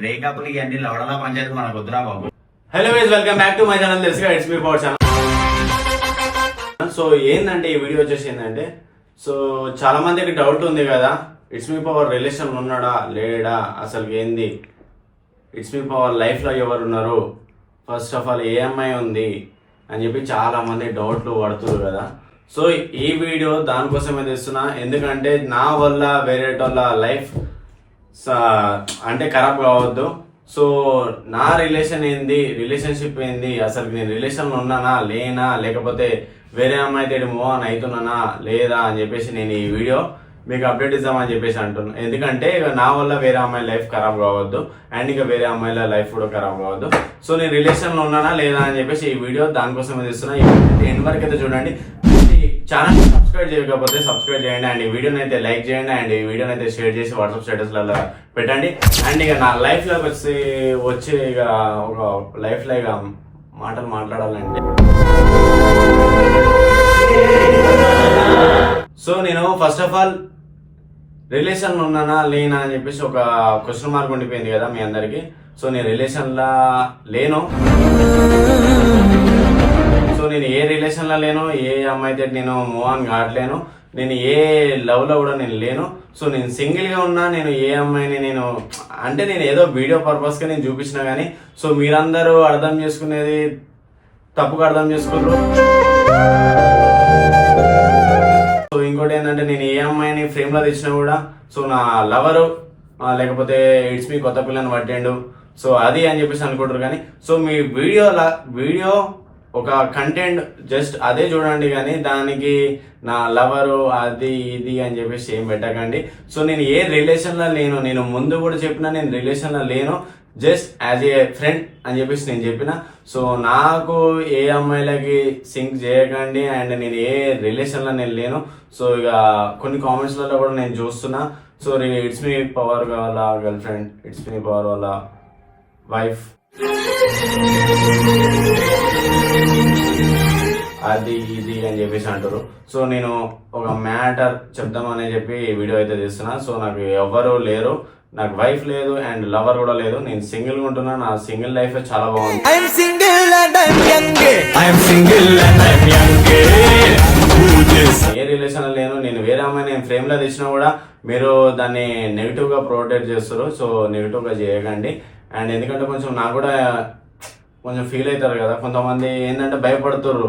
బ్రేకప్లు ఇవన్నీ లవడలా పంచాయతీ మనకు వద్దురా బాబు. Hello guys welcome back to my channel తెలుసుగా it's me power channel so ఏంటంటే ఈ వీడియో వచ్చేసి ఏంటంటే సో చాలా మందికి డౌట్ ఉంది కదా. ఇట్స్ మీ పవర్ రిలేషన్ ఉన్నాడా? లేడా? అసలు ఏంది? ఇట్స్ మీ పవర్ లైఫ్లో ఎవరు ఉన్నారు? ఫస్ట్ ఆఫ్ ఆల్ ఏ అమ్మాయి ఉంది? అని చెప్పి చాలా మంది డౌట్లు పడుతున్నారు కదా. సో ఈ వీడియో దానికోసమే తెస్తున్నా. ఎందుకంటే నా వల్ల వేరే వాళ్ళ లైఫ్ అంటే ఖరాబ్ కావద్దు. సో నా రిలేషన్ ఏంది? రిలేషన్షిప్ ఏంది? అసలు నేను రిలేషన్లో ఉన్నానా? లేనా? లేకపోతే వేరే అమ్మాయి తోటి మూవ్ ఆన్ అవుతున్నానా? లేదా? అని చెప్పేసి నేను ఈ వీడియో మీకు అప్డేట్ ఇద్దామని చెప్పేసి అంటున్నాను ఎందుకంటే ఇక నా వల్ల వేరే అమ్మాయి లైఫ్ ఖరాబ్ కావద్దు. అండ్ ఇక వేరే అమ్మాయిల లైఫ్ కూడా ఖరాబ్ కావద్దు. సో నేను రిలేషన్లో ఉన్నానా లేదా అని చెప్పేసి ఈ వీడియో దానికోసమే ఇస్తున్నా ఎండ్ వరకు అయితే చూడండి. ఛానల్ సబ్స్క్రైబ్ చేయకపోతే సబ్స్క్రైబ్ చేయండి అండ్. ఈ వీడియోని అయితే లైక్ చేయండి అండ్. ఈ వీడియోని అయితే షేర్ చేసి వాట్సాప్ స్టేటస్లలో పెట్టండి. అండ్ ఇక నా లైఫ్లోకి వచ్చి వచ్చి ఇక ఒక లైఫ్లో ఇక మాటలు మాట్లాడాలంటే సో నేను ఫస్ట్ ఆఫ్ ఆల్ రిలేషన్ ఉన్నానా లేనా అని చెప్పేసి ఒక క్వశ్చన్ మార్క్ ఉండిపోయింది కదా మీ అందరికీ. సో నేను రిలేషన్లా లేను. నేను ఏ రిలేషన్లో లేను ఏ అమ్మాయితో నేను మూవ్ ఆన్ కావట్లేను నేను ఏ లవ్లో కూడా నేను లేను. సో నేను సింగిల్గా ఉన్నా నేను ఏ అమ్మాయిని నేను అంటే నేను ఏదో వీడియో పర్పస్గా నేను చూపించిన కానీ సో మీరందరూ అర్థం చేసుకునేది తప్పుగా అర్థం చేసుకున్నారు సో ఇంకోటి ఏంటంటే నేను ఏ అమ్మాయిని ఫ్రేమ్లో తెచ్చినా కూడా సో నా లవరు లేకపోతే ఇట్స్ మీ కొత్త పిల్లని పట్టిండు. సో అది అని చెప్పేసి అనుకుంటారు కానీ సో మీ వీడియో వీడియో ఒక కంటెంట్ జస్ట్ అదే చూడండి కానీ దానికి నా లవరు అది ఇది అని చెప్పేసి ఏం పెట్టకండి. సో నేను ఏ రిలేషన్లో లేను నేను ముందు కూడా చెప్పిన నేను రిలేషన్లో లేను జస్ట్ యాజ్ ఏ ఫ్రెండ్ అని చెప్పేసి నేను చెప్పిన. సో నాకు ఏ అమ్మాయిలకి సింక్ చేయకండి అండ్ నేను ఏ రిలేషన్లో నేను లేను. సో ఇక కొన్ని కామెంట్స్లలో కూడా నేను చూస్తున్నా. సో ఇట్స్ మీ పవర్ వాళ్ళ girlfriend it's me power వాళ్ళ వైఫ్ అది ఇది అని చెప్పేసి అంటారు. సో నేను ఒక మ్యాటర్ చెప్దామని చెప్పి వీడియో అయితే తీస్తున్నా. సో నాకు ఎవరు లేరు నాకు వైఫ్ లేదు అండ్ లవర్ కూడా లేదు. నేను సింగిల్ ఉంటున్నా నా సింగిల్ లైఫ్ చాలా బాగుంది? ఏ రిలేషన్ లేను నేను వేరే అమ్మాయి నేను ఫ్రేమ్లో తెచ్చినా కూడా మీరు దాన్ని నెగిటివ్గా ప్రొటెక్ట్ చేస్తారు. సో నెగిటివ్గా చేయకండి. అండ్ ఎందుకంటే కొంచెం నాకు కూడా కొంచెం ఫీల్ అవుతారు కదా. కొంతమంది ఏంటంటే భయపడుతుర్రు.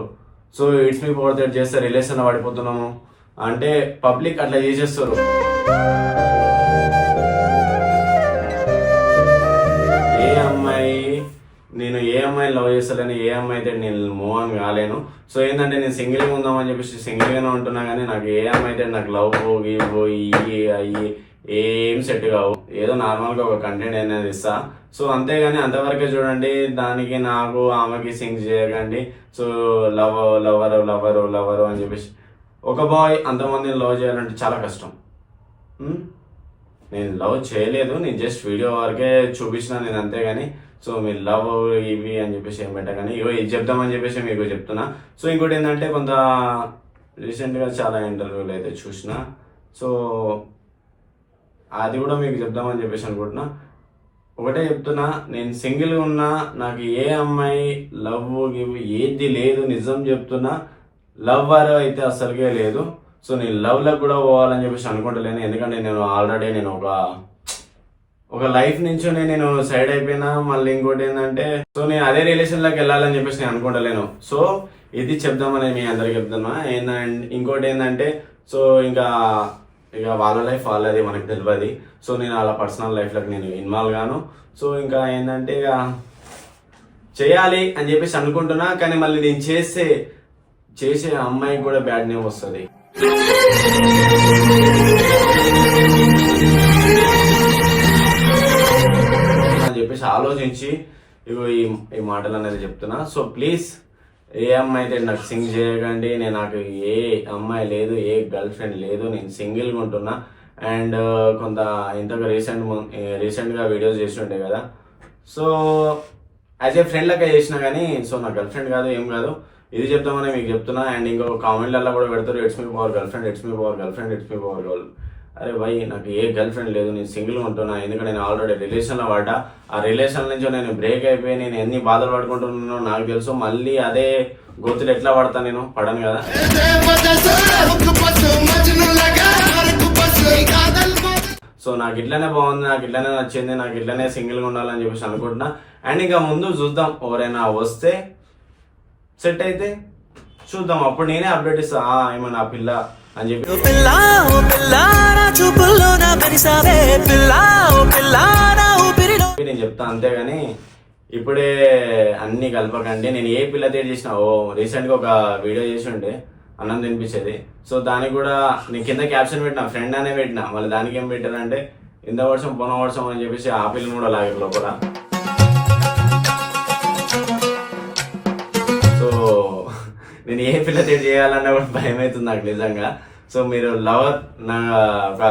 సో ఇట్స్ మీ ప్రొటెక్ట్ చేస్తే రిలేషన్ పడిపోతున్నాము అంటే పబ్లిక్ అట్లా చేసేస్తారు. ఏ అమ్మాయి? నేను ఏ అమ్మాయిని లవ్ చేస్తలేను ఏ అమ్మాయి అయితే నేను మూవ్ ఆన్ కాలేను. సో ఏంటంటే నేను సింగిల్గా ఉందామని చెప్పేసి సింగిల్గానే ఉంటున్నా కానీ నాకు ఏ అమ్మాయి అయితే నాకు లవ్ గివ్ ఇవి అయ్యి ఏం సెట్ కావు. ఏదో నార్మల్గా ఒక కంటెంట్ అనేది ఇస్తా. సో అంతేగాని అంతవరకే చూడండి దానికి నాకు ఆమెకి సింగ్ చేయకండి. So love lover lover lover అని చెప్పేసి. ఒక బాయ్ అంతమందిని లవ్ చేయాలంటే చాలా కష్టం. నేను లవ్ చేయలేదు నేను జస్ట్ వీడియో వరకే చూపించిన నేను అంతేగాని. సో మీరు లవ్ ఇవి అని చెప్పేసి ఏం పెట్టగాని ఇగో ఇది చెప్దామని చెప్పేసి మీకు చెప్తున్నా. సో ఇంకోటి ఏంటంటే కొంత రీసెంట్గా చాలా ఇంటర్వ్యూలు అయితే చూసిన. సో అది కూడా మీకు చెప్దామని చెప్పేసి అనుకుంటున్నా. ఒకటే చెప్తున్నా నేను సింగిల్గా ఉన్నా నాకు ఏ అమ్మాయి లవ్ గివ్ ఏది లేదు నిజం చెప్తున్నా లవ్ అయితే అసలుగా లేదు. సో నేను లవ్లకు కూడా పోవాలని చెప్పేసి అనుకుంటలేను. ఎందుకంటే నేను ఆల్రెడీ నేను ఒక ఒక లైఫ్ నుంచి నేను సైడ్ అయిపోయినా మళ్ళీ ఇంకోటి ఏంటంటే సో నేను అదే రిలేషన్లోకి వెళ్ళాలని చెప్పేసి నేను అనుకుంటలేను. సో ఇది చెప్దామని మీ అందరికి చెప్తున్నా. ఏంటంటే ఇంకోటి ఏంటంటే సో ఇంకా ఇక వాళ్ళ లైఫ్ వాళ్ళది మనకు తెలియదు సో నేను వాళ్ళ పర్సనల్ లైఫ్లోకి నేను ఇన్వాల్వ్ గాను. సో ఇంకా ఏంటంటే ఇక చేయాలి అని చెప్పేసి అనుకుంటున్నా కానీ మళ్ళీ నేను చేసే చేసే అమ్మాయికి కూడా బ్యాడ్ నేమ్ వస్తుంది. అని చెప్పేసి ఆలోచించి ఇగో ఈ ఈ మాటలు అనేది చెప్తున్నా. సో ప్లీజ్ ఏ అమ్మాయి అయితే నాకు సింగ్ చేయకండి నేను నాకు ఏ అమ్మాయి లేదు ఏ గర్ల్ ఫ్రెండ్ లేదు నేను సింగిల్గా ఉంటున్నా. అండ్ కొంత ఇంతగా రీసెంట్ రీసెంట్గా వీడియోస్ చేస్తుండే కదా. సో యాజ్ ఏ ఫ్రెండ్ లెక్క చేసినా కానీ సో నా గర్ల్ ఫ్రెండ్ కాదు ఏం కాదు. ఇది చెప్తామని మీకు చెప్తున్నా. అండ్ ఇంకో కామెంట్లలో కూడా పెడతారు it's me power girlfriend it's me power girlfriend it's me power girl అరే భయ్ నాకు ఏ గర్ల్ ఫ్రెండ్ లేదు నేను సింగిల్గా ఉంటున్నా ఎందుకంటే నేను ఆల్రెడీ రిలేషన్లో పడ్డా ఆ రిలేషన్ నుంచి నేను బ్రేక్ అయిపోయి నేను ఎన్ని బాధలు పడుకుంటున్నానో నాకు తెలుసు. మళ్ళీ అదే గోతులు ఎట్లా పడతా నేను? పడను కదా. సో నాకు ఇట్లనే బాగుంది నాకు ఇట్లనే నచ్చింది నాకు ఇట్లనే సింగిల్గా ఉండాలని చెప్పేసి అనుకుంటున్నా. అండ్ ఇంకా ముందు చూద్దాం ఎవరైనా వస్తే సెట్ అయితే చూద్దాం. అప్పుడు నేనే అప్డేట్ ఇస్తాను ఏమన్నా పిల్ల అని చెప్పి. చూపుల్లో నా ఓ నా ఊపిరిలో నేను చెప్తా అంతేగాని ఇప్పుడే అన్ని కలపకండి. నేను ఏ పిల్ల తేడు చేసిన ఓ రీసెంట్గా ఒక వీడియో చేసి ఉండే అన్నం తినిపించేది. సో దానికి కూడా నేను కింద క్యాప్షన్ పెట్టిన ఫ్రెండ్ అనే పెట్టిన మళ్ళీ దానికి ఏం పెట్టారంటే ఇంత వర్షం పొన వర్షం అని చెప్పేసి ఆ పిల్లని కూడా లాగారు లోపల. సో నేను ఏ పిల్ల తేడు చేయాలన్నా కూడా భయం అవుతుంది నాకు నిజంగా. సో మీరు లవర్ నా ఒక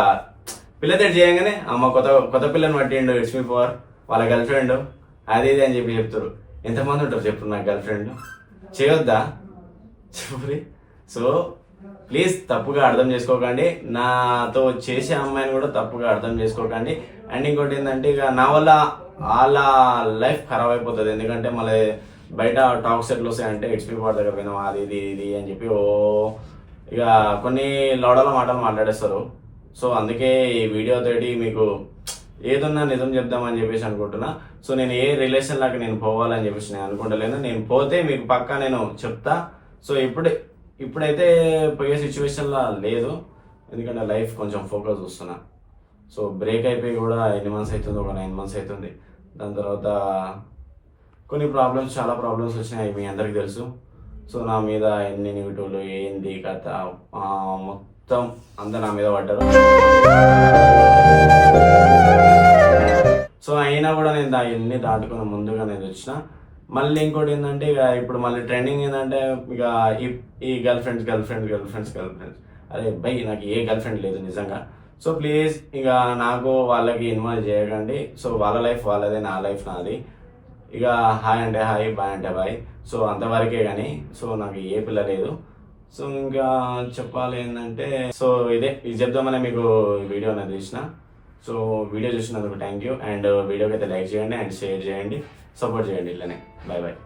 పిల్లతో చేయగానే అమ్మ కొత్త కొత్త పిల్లని పట్టిండు లక్ష్మీ పవర్ వాళ్ళ గర్ల్ ఫ్రెండ్ అది ఇది అని చెప్పి చెప్తారు ఎంతమంది ఉంటారు చెప్పు నా గర్ల్ ఫ్రెండ్ చేయొద్దా? చెప్పి సో ప్లీజ్ తప్పుగా అర్థం చేసుకోకండి. నాతో చేసే అమ్మాయిని కూడా తప్పుగా అర్థం చేసుకోకండి. అండ్ ఇంకోటి ఏంటంటే ఇక నా వల్ల వాళ్ళ లైఫ్ ఖరాబ్ అయిపోతుంది. ఎందుకంటే మళ్ళీ బయట టాక్ సెట్లు వస్తాయంటే హెచ్పీ పాట దగ్గర పోయినాం అది ఇది ఇది అని చెప్పి ఓ ఇక కొన్ని లోడల మాటలు మాట్లాడేస్తారు. సో అందుకే ఈ వీడియో తోటి మీకు ఏదన్నా నిజం చెప్దామని చెప్పేసి అనుకుంటున్నా. సో నేను ఏ రిలేషన్ లాగా నేను పోవాలని చెప్పేసి నేను అనుకుంటలేను. నేను పోతే మీకు పక్కా నేను చెప్తా. సో ఇప్పుడు ఇప్పుడైతే పోయే సిచ్యువేషన్లో లేదు. ఎందుకంటే లైఫ్ కొంచెం ఫోకస్ చూస్తున్నా. సో బ్రేక్ అయిపోయి కూడా ఎన్ని మంత్స్ అవుతుంది ఒక నైన్ మంత్స్ అవుతుంది దాని తర్వాత కొన్ని ప్రాబ్లమ్స్ చాలా ప్రాబ్లమ్స్ వచ్చినాయి మీ అందరికి తెలుసు. సో నా మీద ఎన్ని నెగిటివ్లు ఏంది కథ? మొత్తం అంతా నా మీద పడ్డారు. సో అయినా కూడా నేను దా దాటుకున్న దాటుకుని ముందుగా నేను వచ్చిన. మళ్ళీ ఇంకోటి ఏంటంటే ఇక ఇప్పుడు మళ్ళీ ట్రెండింగ్ ఏంటంటే ఇక ఈ ఈ girlfriends girlfriends girlfriends girlfriends అదే బై నాకు ఏ గర్ల్ ఫ్రెండ్ లేదు నిజంగా. సో ప్లీజ్ ఇక నాకు వాళ్ళకి ఇన్వాల్వ్ చేయకండి. సో వాళ్ళ లైఫ్ వాళ్ళదే నా లైఫ్ నాది. ఇక హాయ్ అంటే హాయ్ బాయ్ అంటే బాయ్. సో అంతవరకే కానీ సో నాకు ఏ పిల్ల లేదు. సో ఇంకా చెప్పాలి ఏంటంటే సో ఇదే ఇది చెప్దామని మీకు వీడియో అనేది తీసిన. సో వీడియో చూసినందుకు థ్యాంక్ యూ అండ్ వీడియోకి అయితే లైక్ చేయండి అండ్ షేర్ చేయండి సపోర్ట్ చేయండి ఇట్లనే బాయ్ బాయ్